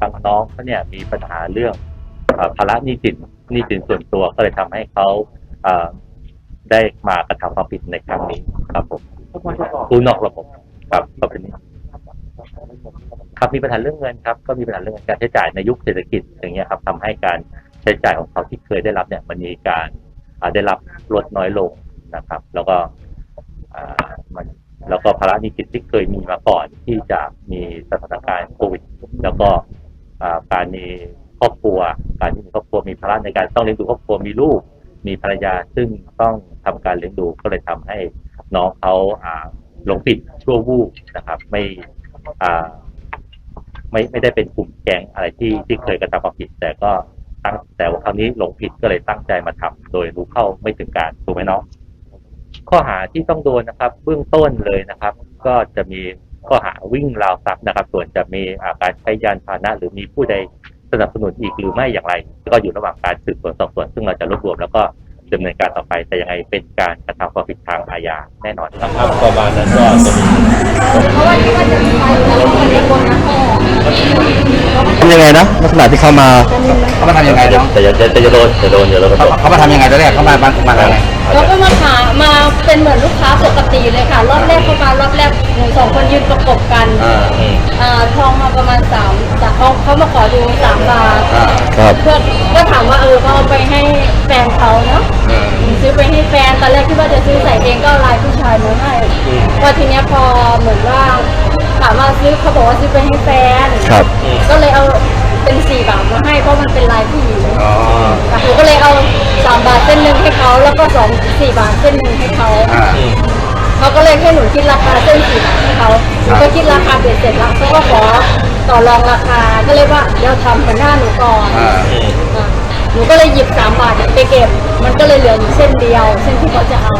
กับน้องเขาเนี่ยมีปัญหาเรื่องภาระนี้สินนี้สินส่วนตัวก็เลยทำให้เขาอได้มากระทำความผิดในครั้งนี้ครับผมกู้นอกระบบครับต่อไปนี้ ครับมีปัญหาเรื่องเงินครับ ก็มีปัญหาเรื่องการใช้จ่ายในยุคเศรษฐกิจอย่างเงี้ยครับทำให้การใช้จ่ายของเขาที่เคยได้รับเนี่ยมันมีการได้รับลดน้อยลงนะครับ แล้วก็ แล้วก็ภาระหนี้สินที่เคยมีมาก่อนที่จะมีสถานการณ์โควิด แล้วก็การมีครอบครัว การที่มีครอบครัวมีภาระในการต้องเลี้ยงดูครอบครัวมีลูก มีภรรยาซึ่งต้องทำการเลี้ยงดูก็เลยทำให้น้องเขาหลงผิดชั่ววูบนะครับไม่ไม่ไม่ได้เป็นกลุ่มแก๊งอะไรที่ที่เคยกระทำความผิด แต่ก็ตั้งแต่ว่าครั้งนี้หลงผิดก็เลยตั้งใจมาทำโดยรู้เข้าไม่ถึงการถูกไหมน้อง ข้อหาที่ต้องโดนนะครับ เบื้องต้นเลยนะครับ ก็จะมีข้อหาวิ่งราวทรัพย์นะครับ ส่วนจะมีอาการใช้ยานพาหนะ หรือมีผู้ใดสนับสนุนอีกหรือไม่อย่างไร ก็อยู่ระหว่างการสืบสวนสอบสวนซึ่งเราจะรวบรวมแล้วก็ดำเนินการต่อไปแต่ยังไงเป็นการกระทำความผิดทางอาญาแน่นอนครับประมาณนั้นก็จะมีเพราะว่าที่ว่าจะมีไฟแล้วก็เรียกคนนะพ่อทำยังไงนะลักษณะที่เขามาเขามาทำยังไงเนาะแต่จะแต่จะโดนจะโดนเดี๋ยวเราก็เขาโดนเขามาทำยังไงตอนแรกเขามาบ้านมาอะไรเขาก็มาขาย มาเป็นเหมือนลูกค้าปกติเลยค่ะ รอบแรกเข้ามารอบแรกหนูสองคนยืนประกบกันอ่าอืม อ่าทองมาประมาณสามจากเขาเขามาขอดูสามบาทอ่า ครับ เพื่อนก็ถามว่าเออเขาเอาไปให้แฟนเขาเนาะ เออ ซื้อไปให้แฟนตอนแรกคิดว่าจะซื้อใส่เองก็เอาลายผู้ชายมาให้ก็ทีเนี้ยพอเหมือนว่าถามว่าซื้อเขาบอกว่าซื้อไปให้แฟนครับ ก็เลยเอาเป็นสี่บาทมาให้เพราะมันเป็นลายผู้หญิงอ๋อ หนูก็เลยเอา สามบาทเส้นหนึ่งให้เขาแล้วก็สองสี่บาทเส้นหนึ่งให้เขาอ่าอืมเขาก็เลยให้หนูคิดราคาเส้นสี่บาทให้เขาหนูก็คิดราคาเบ็ดเสร็จแล้วเขาก็ขอต่อรองราคาก็เลยว่าเดี๋ยวทำกันหน้าหนูก่อนอ่าอืมอะหนูก็เลยหยิบสามบาทไปเก็บ มันก็เลยเหลืออยู่เส้นเดียว เส้นที่เขาจะเอา